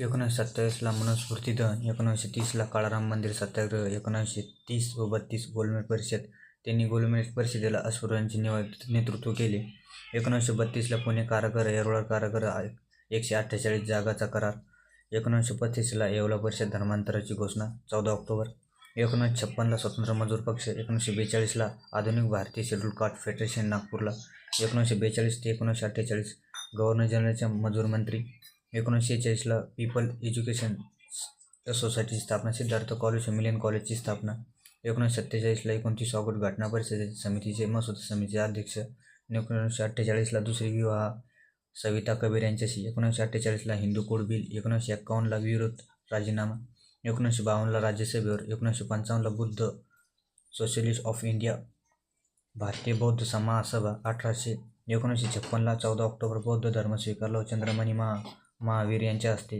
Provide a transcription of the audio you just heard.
एकोणीसशे सत्तावीसला मनुस्मृती दहन एकोणीसशे तीसला काळाराम मंदिर सत्याग्रह एकोणीसशे तीस व बत्तीस गोलमेज परिषद. त्यांनी गोलमेज परिषदेला अस्पृश्यांचे निव नेतृत्व केले. एकोणीसशे बत्तीसला पुणे कारागृह येरोळा कारागृह एकशे अठ्ठेचाळीस जागाचा करार. एकोणीसशे पस्तीसला येवला परिषद धर्मांतराची घोषणा चौदा ऑक्टोबर. एकोणीसशे छप्पनला स्वतंत्र मजूर पक्ष एकोणीसशे बेचाळीसला आधुनिक भारतीय शेड्यूल कास्ट फेडरेशन नागपूरला. एकोणीसशे बेचाळीस ते एकोणीसशे अठ्ठेचाळीस गव्हर्नर जनरलच्या मजूर मंत्री. एकोणीसशे चाळीसला पीपल एज्युकेशन सोसायटीची स्थापना सिद्धार्थ कॉलेज व मिलियन कॉलेजची स्थापना. एकोणीसशे सत्तेचाळीसला एकोणतीस ऑगस्ट घटना परिषदेचे समितीचे मसुदा समितीचे अध्यक्ष एकोणीसशे अठ्ठेचाळीसला दुसरी विवाह सविता कबीर यांच्याशी. एकोणीसशे अठ्ठेचाळीसला हिंदू कोड बिल एकोणीसशे एक्कावन्नला विरोध राजीनामा एकोणीसशे बावन्नला राज्यसभेवर एकोणीसशे पंचावन्नला बुद्ध सोशलिस्ट ऑफ इंडिया भारतीय बौद्ध समाजसभा अठराशे एकोणीसशे छप्पनला चौदा ऑक्टोबर बौद्ध धर्म स्वीकारला चंद्रमणी महा महावीर यांच्या हस्ते